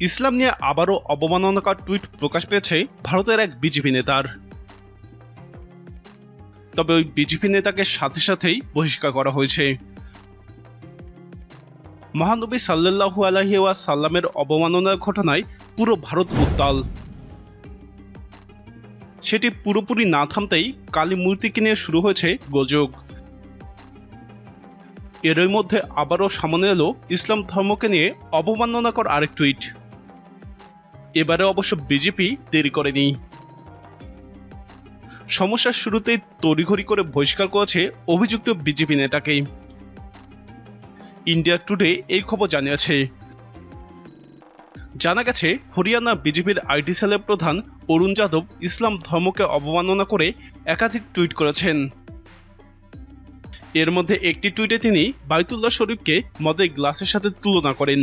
ইসলাম নিয়ে আবারও অবমাননাকর টুইট প্রকাশ পেয়েছে ভারতের এক বিজেপি নেতার। তবে ওই বিজেপি নেতাকে সাথে সাথেই বহিষ্কার করা হয়েছে। মহানবী সাল্লাল্লাহু আলাইহি ওয়া সাল্লামের অবমাননার ঘটনায় পুরো ভারত উত্তাল। সেটি পুরোপুরি না থামতেই কালী মূর্তিকে নিয়ে শুরু হয়েছে গোজোগ এরই মধ্যে আবারও সামনে এলো ইসলাম ধর্মকে নিয়ে অবমাননাকর আরেক টুইট। এবারে অবশ্য বিজেপি দেরি করেনি। সমস্যার শুরুতেই তড়িঘড়ি করে বহিষ্কার করেছে অভিযুক্ত বিজেপি নেতাকে। ইন্ডিয়া টুডে এই খবর জানিয়েছে। জানা গেছে, হরিয়ানা বিজেপির আইটি সেলের প্রধান অরুণ যাদব ইসলাম ধর্মকে অবমাননা করে একাধিক টুইট করেছেন। এর মধ্যে একটি টুইটে তিনি বাইতুল্লাহ শরীফকে মদের গ্লাসের সাথে তুলনা করেন।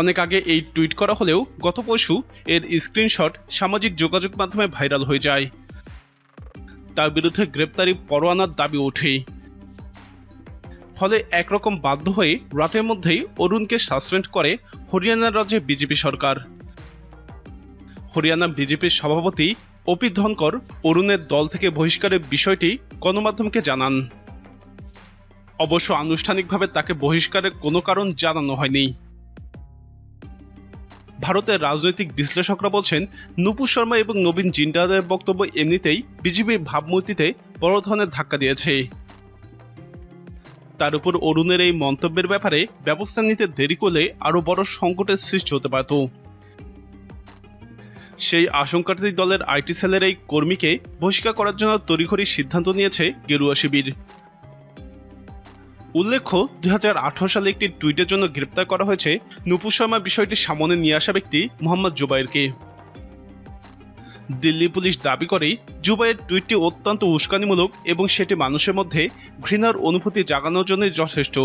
অনেক আগে এই টুইট করা হলেও গত পরশু এর স্ক্রিনশট সামাজিক যোগাযোগ মাধ্যমে ভাইরাল হয়ে যায়। তার বিরুদ্ধে গ্রেপ্তারি পরোয়ানার দাবি ওঠে। ফলে একরকম বাধ্য হয়ে রাতের মধ্যেই অরুণকে সাসপেন্ড করে হরিয়ানা রাজ্যে বিজেপি সরকার। হরিয়ানা বিজেপির সভাপতি অপি ধনকর অরুণের দল থেকে বহিষ্কারের বিষয়টি গণমাধ্যমকে জানান। অবশ্য আনুষ্ঠানিকভাবে তাকে বহিষ্কারের কোনো কারণ জানানো হয়নি। ভারতের রাজনৈতিক বিশ্লেষকরা বলছেন, নুপুর শর্মা এবং নবীন জিন্ডালের বক্তব্য এমনিতেই বিজেপির ভাবমূর্তিতে বড় ধরনের ধাক্কা দিয়েছে। তার উপর অরুণের এই মন্তব্যের ব্যাপারে ব্যবস্থা নিতে দেরি করলে আরও বড় সংকটের সৃষ্টি হতে পারত। সেই আশঙ্কাটি দলের আইটি সেলের এই কর্মীকে বহিষ্কার করার জন্য তড়িঘড়ি সিদ্ধান্ত নিয়েছে গেরুয়া শিবির। উল্লেখ্য, দুই হাজার আঠারো সালে একটি টুইটের জন্য গ্রেপ্তার করা হয়েছে নুপুর শর্মা বিষয়টি সামনে নিয়ে আসা ব্যক্তি মোহাম্মদ জুবাইরকে। দিল্লি পুলিশ দাবি করে জুবাইয়ের টুইটটি অত্যন্ত উস্কানিমূলক এবং সেটি মানুষের মধ্যে ঘৃণার অনুভূতি জাগানোর জন্য যথেষ্ট।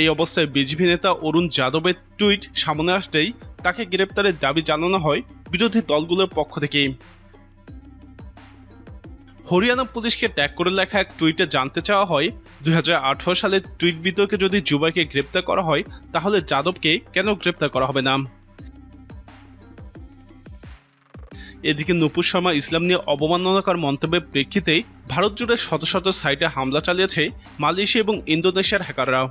এই অবস্থায় বিজেপি নেতা অরুণ যাদবের টুইট সামনে আসতেই তাকে গ্রেপ্তারের দাবি জানানো হয় বিরোধী দলগুলোর পক্ষ থেকে। হরিয়ানা পুলিশকে ট্যাগ করে লেখা এক টুইটে জানতে চাওয়া হয়, দুই সালের টুইট বিতর্কে যদি জুবাইকে গ্রেপ্তার করা হয়, তাহলে যাদবকে কেন গ্রেপ্তার করা হবে না? এদিকে নুপুর শর্মা ইসলাম নিয়ে অবমাননাকর মন্তব্যের প্রেক্ষিতেই ভারত জুড়ে শত শত সাইটে হামলা চালিয়েছে মালয়েশিয়া এবং ইন্দোনেশিয়ার হ্যাকাররা।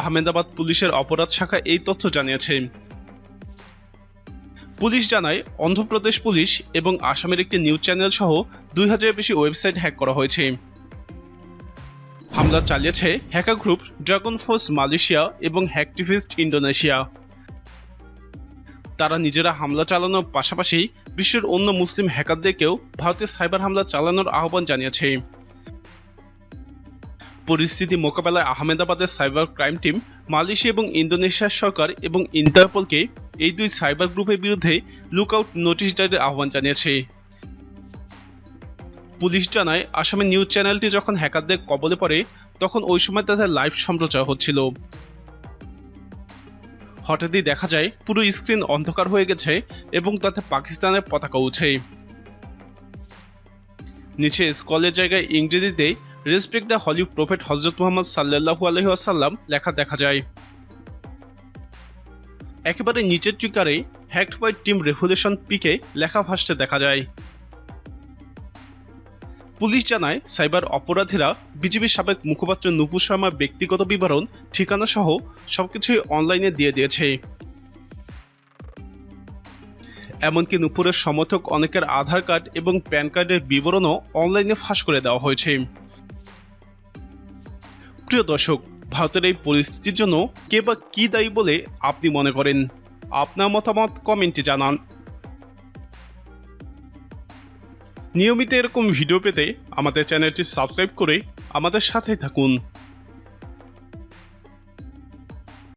আহমেদাবাদ পুলিশের অপরাধ শাখা এই তথ্য জানিয়েছে। পুলিশ জানায়, অন্ধ্রপ্রদেশ পুলিশ এবং আসামের একটি নিউজ চ্যানেল সহ দুই হাজারের বেশি ওয়েবসাইট হ্যাক করা হয়েছে। হামলা চালিয়েছে hacker group Dragon Force Malaysia এবং হ্যাকটিভিস্ট ইন্ডোনেশিয়া তারা নিজেরা হামলা চালানোর পাশাপাশি বিশ্বের অন্য মুসলিম হ্যাকারদেরকেও ভারতে সাইবার হামলা চালানোর আহ্বান জানিয়েছে। পরিস্থিতি মোকাবেলায় আহমেদাবাদের সাইবার ক্রাইম টিম মালয়েশিয়া এবং ইন্দোনেশিয়ার সরকার এবং ইন্টারপোলকে এই দুই সাইবার গ্রুপের বিরুদ্ধে লুকআউট নোটিশ জারির আহ্বান জানিয়েছে। পুলিশ জানায়, আসামের নিউজ চ্যানেলটি যখন হ্যাকারদের কবলে পড়ে, তখন ওই সময় তাদের লাইভ সম্প্রচার হচ্ছিল। হঠাৎই দেখা যায়, পুরো স্ক্রিন অন্ধকার হয়ে গেছে এবং তাতে পাকিস্তানের পতাকা উঠে নিচে স্কলের জায়গায় ইংরেজিতে রেসপেক্ট দ্য হলিউড প্রফেট হজরত মোহাম্মদ সাল্লাহু আলহি আসাল্লাম লেখা দেখা যায়। একেবারে নিচের ট্রিকারে hacked by team revolution PK লেখা ভাসতে দেখা যায়। পুলিশ জানায়, সাইবার অপরাধীরা বিজেপির সাবেক মুখপাত্র নুপুর শর্মার ব্যক্তিগত বিবরণ, ঠিকানা সহ সবকিছুই অনলাইনে দিয়ে দিয়েছে। এমনকি নুপুরের সমর্থক অনেকের আধার কার্ড এবং প্যান কার্ডের বিবরণও অনলাইনে ফাঁস করে দেওয়া হয়েছে। প্রিয় দর্শক ভারতের এই পরিস্থিতির জন্য কে বা কি দায়ী বলে আপনি মনে করেন? আপনার মতামত কমেন্টে জানান। নিয়মিত এরকম ভিডিও পেতে আমাদের চ্যানেলটি সাবস্ক্রাইব করে আমাদের সাথে থাকুন।